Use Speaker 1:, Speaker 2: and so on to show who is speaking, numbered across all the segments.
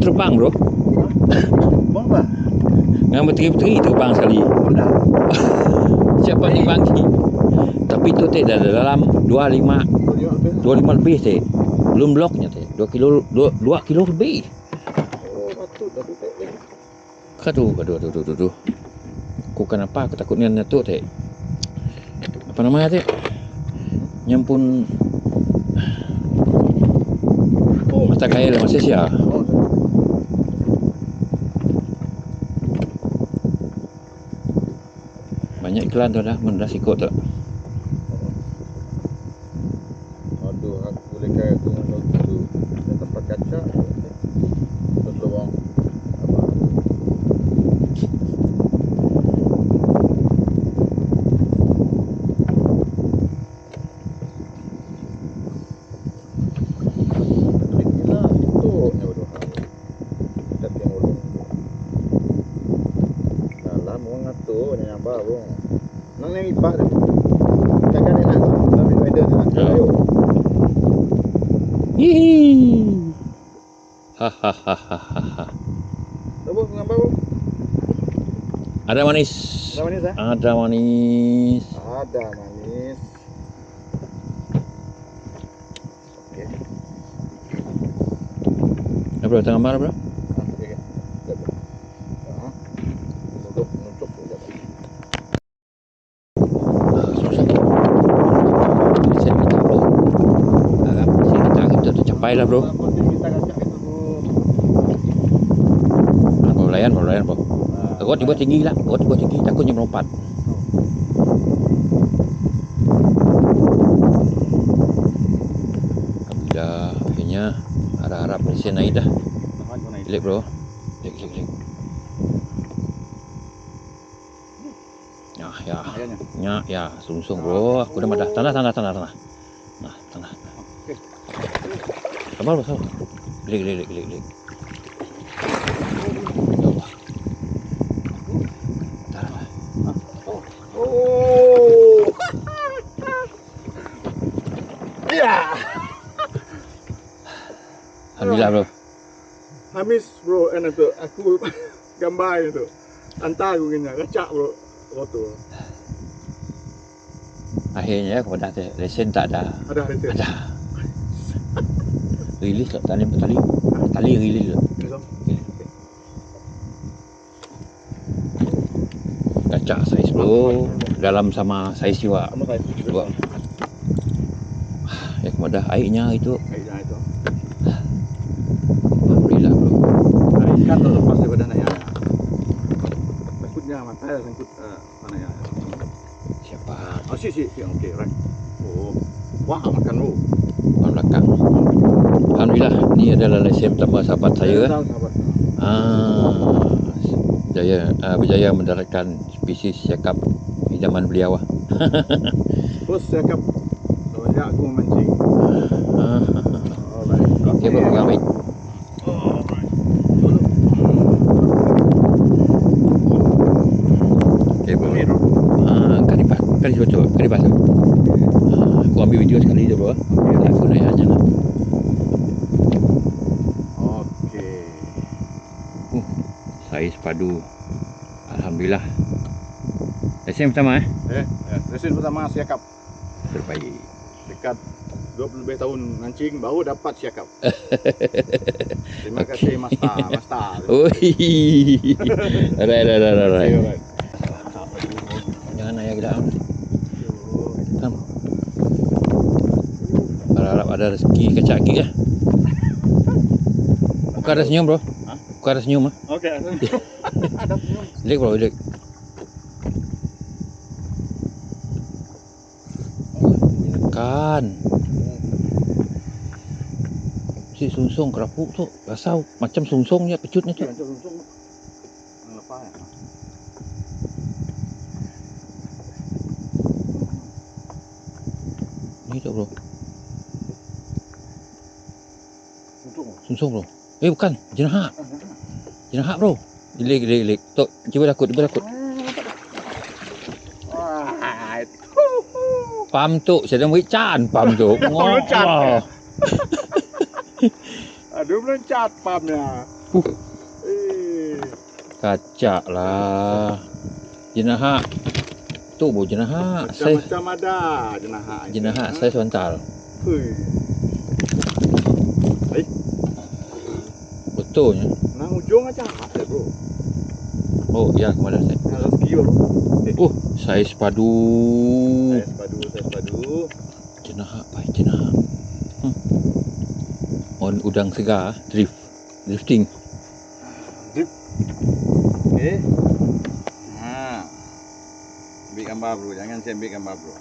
Speaker 1: Terbang bro.
Speaker 2: Bang apa?
Speaker 1: Dengan berteri-teri terbang sekali.
Speaker 2: Benda.
Speaker 1: Siapa ni bangki? Tapi tu teh dah dalam 25
Speaker 2: Kau tengok lebih.
Speaker 1: 25 lebih teh. Belum bloknya teh. 2 kilo 2, 2 kilo lebih.
Speaker 2: Oh, patut.
Speaker 1: Kadu, kadu, kadu, kadu, kadu. Aku kenapa? Aku takut ni tu teh. Apa namanya teh? Nyampun
Speaker 2: Oh,
Speaker 1: mata kaya lah Malaysia. Banyak iklan tu dah, mendas ikut tu.
Speaker 2: Aduh, aku boleh kaya tu dengan tu. Dan tempat kaca. Terus lubang. Apa? Inilah bentuknya berdua. Tapi yang ulung. Dalam orang ngatur ni nampak bung. Nang ni ipak tu. Jangan ni nak. Tapi rider ni nak.
Speaker 1: Ya.
Speaker 2: Ayo.
Speaker 1: Hihi. Hahaha.
Speaker 2: Tahu nampak bung?
Speaker 1: Ada manis.
Speaker 2: Ada manis eh?
Speaker 1: Ada manis.
Speaker 2: Ada manis. Okey.
Speaker 1: Ya bro, tengah mana bro?
Speaker 2: Ah, okey. Sekejap, bro. Ah. Nutup, nutup sekejap.
Speaker 1: Ah, susah. Saya minta bro. Harap si kita tercapai lah bro.
Speaker 2: Bro
Speaker 1: layan, bro layan bro. Takut tiba tinggi lah. Takut tiba tinggi. Takutnya melompat. Alhamdulillah. Akhirnya harap-harap Malaysia naik dah.
Speaker 2: Kau.
Speaker 1: Klik bro. Klik, klik, klik. Ya, ya. Ya, ya, sungsung bro. Aku dah madah. Tanah, tanah, tanah, tanah. Nah, tanah.
Speaker 2: Okey.
Speaker 1: Sabar bro, sabar. Tanah, tanah.
Speaker 2: Oh. Ya.
Speaker 1: Alhamdulillah bro.
Speaker 2: Hamis bro, enak tu. Aku gambar itu. Hantar aku kena kacak bro. Foto.
Speaker 1: Akhirnya aku dah ada lesen tak ada.
Speaker 2: Ada tu.
Speaker 1: Ada. Rilis tak tali tali. Tali rilis tak. Kacak saiz bro. Dalam sama saiz juga.
Speaker 2: Saya.
Speaker 1: Dua. Ya kemudah airnya itu.
Speaker 2: Kayak itu.
Speaker 1: Alhamdulillah bro.
Speaker 2: Ikan tu lepas daripada naik air. Takutnya mata saya sangkut uh, mana ya.
Speaker 1: Siapa?
Speaker 2: Oh, si si si okey right. Oh. Wah, makan bro.
Speaker 1: Orang belakang. Alhamdulillah ni adalah lesen pertama sahabat saya. Ah, berjaya ah, berjaya mendaratkan spesies siakap di zaman beliau ah.
Speaker 2: Terus cakap Sejak aku memancing
Speaker 1: Ah,
Speaker 2: Alright
Speaker 1: Okey bro, pegang baik. Okey bro. Ah, kali pas, kali betul, kali pas. Ah, aku ambil video sekali tu bro. Okay. Aku naik aja lah.
Speaker 2: Okey
Speaker 1: Saiz padu. Alhamdulillah. Lesen pertama eh.
Speaker 2: Eh, eh Resin pertama siakap
Speaker 1: Terbaik.
Speaker 2: Dekat 20 lebih tahun mancing Baru dapat siakap Terima kasih Master Master
Speaker 1: Oi. Alright, alright, alright, alright.
Speaker 2: Okay, alright.
Speaker 1: Jangan ayah. Kam. Harap ada rezeki kecak gig lah. Bukan ada senyum bro. Bukan ada senyum ah.
Speaker 2: Okey Ada senyum
Speaker 1: Lik bro, lik. Kan. Si sungsung kerapuk tu rasa macam sungsungnya pecutnya tu.
Speaker 2: Untuk untung Lepas ya
Speaker 1: Ni tu bro.
Speaker 2: Untung
Speaker 1: Sungsung bro. Eh bukan, jenahak. Jenahak bro. Lik lik lik. Tok, cuba takut, cuba takut. Pam tu, saya dah beri can pam tu.
Speaker 2: Meloncat,
Speaker 1: Allah.
Speaker 2: Aduh meloncat pamnya Eh,
Speaker 1: Kacak lah. Jenahak. Tu bu jenahak. Saya
Speaker 2: macam-macam ada jenahak. ni.
Speaker 1: jenahak
Speaker 2: Ha?
Speaker 1: saya.
Speaker 2: Hui.
Speaker 1: Betulnya.
Speaker 2: Nang ujung aja ada bro.
Speaker 1: Oh ya kemarin saya.
Speaker 2: Nang rezeki bro.
Speaker 1: Oh, saiz padu.
Speaker 2: Saya sepadu, saya sepadu.
Speaker 1: Jenahak baik jenahak. Hmm. On udang segar drift. Drifting.
Speaker 2: Okey. Ha. Ambil gambar bro, jangan saya ambil gambar bro.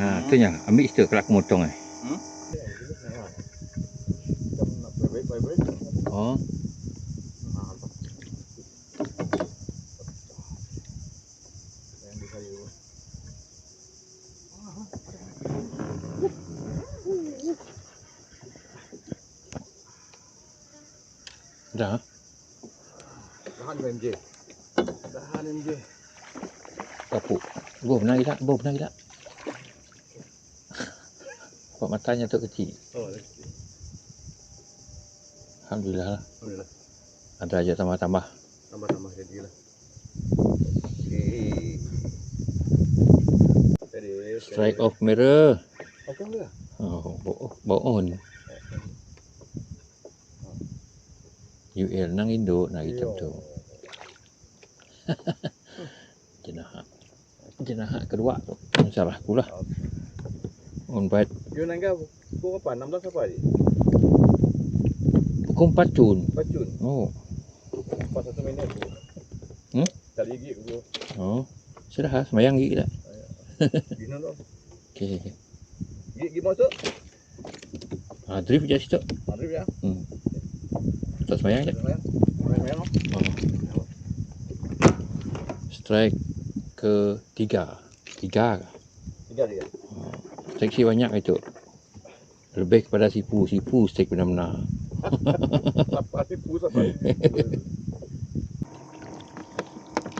Speaker 1: Ha, tu nya. Ambil situ kalau aku motong eh.
Speaker 2: Hmm? Macam nak vibrate, vibrate.
Speaker 1: Oh. Dah.
Speaker 2: Tahan MJ. Tahan MJ.
Speaker 1: Kapuk. Bo pernah tak? Bo pernah tak? Kok matanya tu kecil.
Speaker 2: Oh,
Speaker 1: Alhamdulillah lah.
Speaker 2: Alhamdulillah.
Speaker 1: Ada aja tambah-tambah.
Speaker 2: Tambah-tambah jadi lah. Okey. Steady, steady.
Speaker 1: Strike off mirror. Oh, bo, bo on. UL nang induk nak hitam tu. Jenahak. Jenahak kedua tu. Salah aku lah. On bite.
Speaker 2: Yo nangga pukul apa? 16 apa ni?
Speaker 1: Pukul empat cun.
Speaker 2: Bacun.
Speaker 1: Oh.
Speaker 2: Pas satu minit tu.
Speaker 1: Hmm?
Speaker 2: Kali gigi tu.
Speaker 1: Oh. Sudah lah. Semayang gigi tak?
Speaker 2: Gino tu.
Speaker 1: Okay, okay.
Speaker 2: Gigi masuk.
Speaker 1: Ha, drift je situ.
Speaker 2: Mari ya.
Speaker 1: Tak semayang je.
Speaker 2: Main main.
Speaker 1: Oh. Strike ke tiga. Tiga. ke?
Speaker 2: Tiga tiga.
Speaker 1: Seksi banyak itu. Lebih kepada sipu. Sipu strike benar-benar.
Speaker 2: Apa sih pusat apa?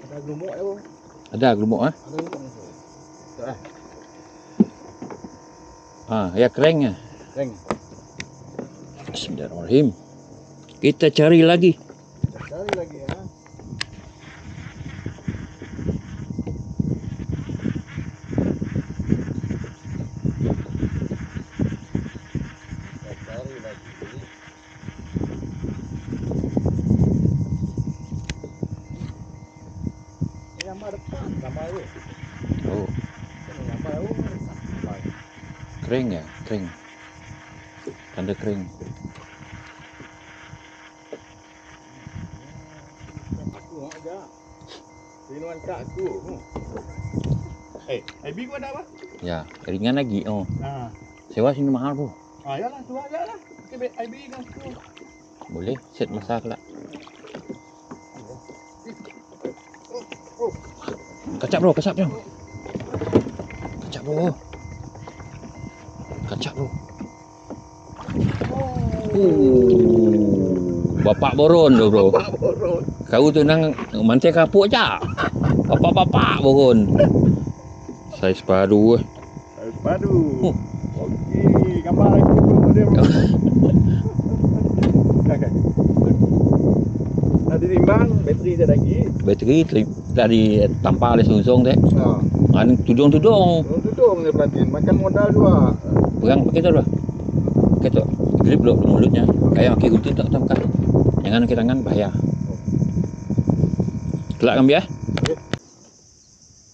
Speaker 2: Ada gemuk ya, bro.
Speaker 1: Ada gelumuk ah.
Speaker 2: Ada gemuk. Dah.
Speaker 1: Ha, ya kering ah.
Speaker 2: Reng.
Speaker 1: Bismillahirrahmanirrahim. Kita cari lagi.
Speaker 2: Cari lagi ya. Kita Cari lagi. Ini gambar depan, gambar tu.
Speaker 1: Oh,
Speaker 2: Ini gambar tu. Gambar.
Speaker 1: Kering ya, kering. Tanda kering.
Speaker 2: Nak aja. Pinuan kak aku. Eh, IB kau ada apa?
Speaker 1: Ya, ringan lagi. Oh,
Speaker 2: Ah,
Speaker 1: sewa sini mahal bu.
Speaker 2: ah ya lah, tu aja lah. Okay, kan aku.
Speaker 1: Boleh set masak lah. Kacap bro, kacap bro. Kacap bro. Kacap bro. Oh. Bapak boron tu bro.
Speaker 2: Pak borot.
Speaker 1: Kau tu nang mancing kapuk je. Bapak-bapak boron. Saiz padu eh.
Speaker 2: Padu.
Speaker 1: Oh.
Speaker 2: Okey, gambar lagi tu dia. Kakak. Dah ditimbang, bateri dia lagi.
Speaker 1: Bateri tadi tampar oleh sungsung tu.
Speaker 2: Ha.
Speaker 1: Kan tudung-tudung.
Speaker 2: Orang tudung dia makan modal juga.
Speaker 1: Pegang pakai tu lah. Pakai tu. Grip dulu mulutnya. Kayak pakai gunting tak tak makan. Jangan pakai tangan bahaya. Kelak kan biar.
Speaker 2: Okey.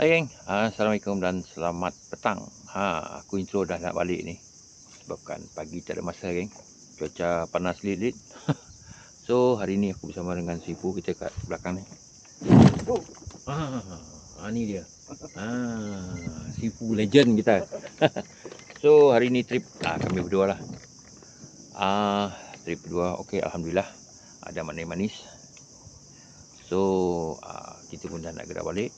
Speaker 1: Hai geng. Assalamualaikum dan selamat petang. Ha, aku intro dah nak balik ni. Sebabkan pagi tak ada masa geng. Cuaca panas lilit. so hari ni aku bersama dengan Sifu kita kat belakang ni.
Speaker 2: Oh.
Speaker 1: Ah, ah ni dia. Ah, Sifu legend kita. so hari ni trip ah, kami berdua lah. Ah, trip berdua okey alhamdulillah. Ada manis-manis. So ah, kita pun dah nak gerak balik.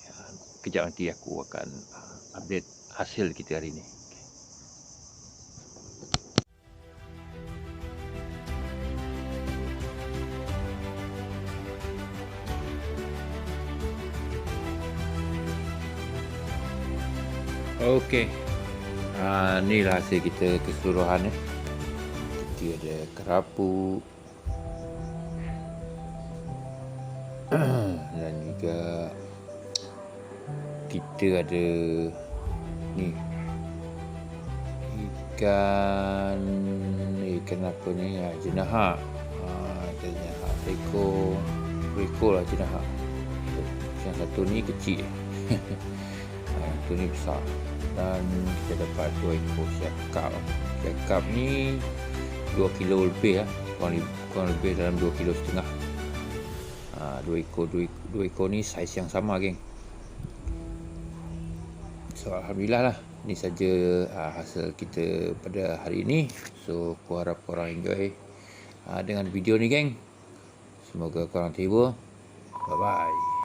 Speaker 1: Kejap nanti aku akan ah, update hasil kita hari ni. Okey. Ah, ni lah hasil kita keseluruhan eh. Kita ada kerapu. Dan juga kita ada ni. Ikan ikan apa ni? Ya, jenaha ha, ikan jenaha seekor ekor lah jenaha yang satu ni kecil. Yang tu ni besar. Dan kita dapat dua ekor siakap. Siakap ni 2 kilo lebih lah kurang, kurang lebih dalam 2 kilo setengah. Ha, dua ekor dua, dua ekor ni saiz yang sama geng. So alhamdulillah lah. Ni saja uh, hasil kita pada hari ini. So aku harap korang enjoy uh, dengan video ni geng. Semoga korang terhibur. Bye bye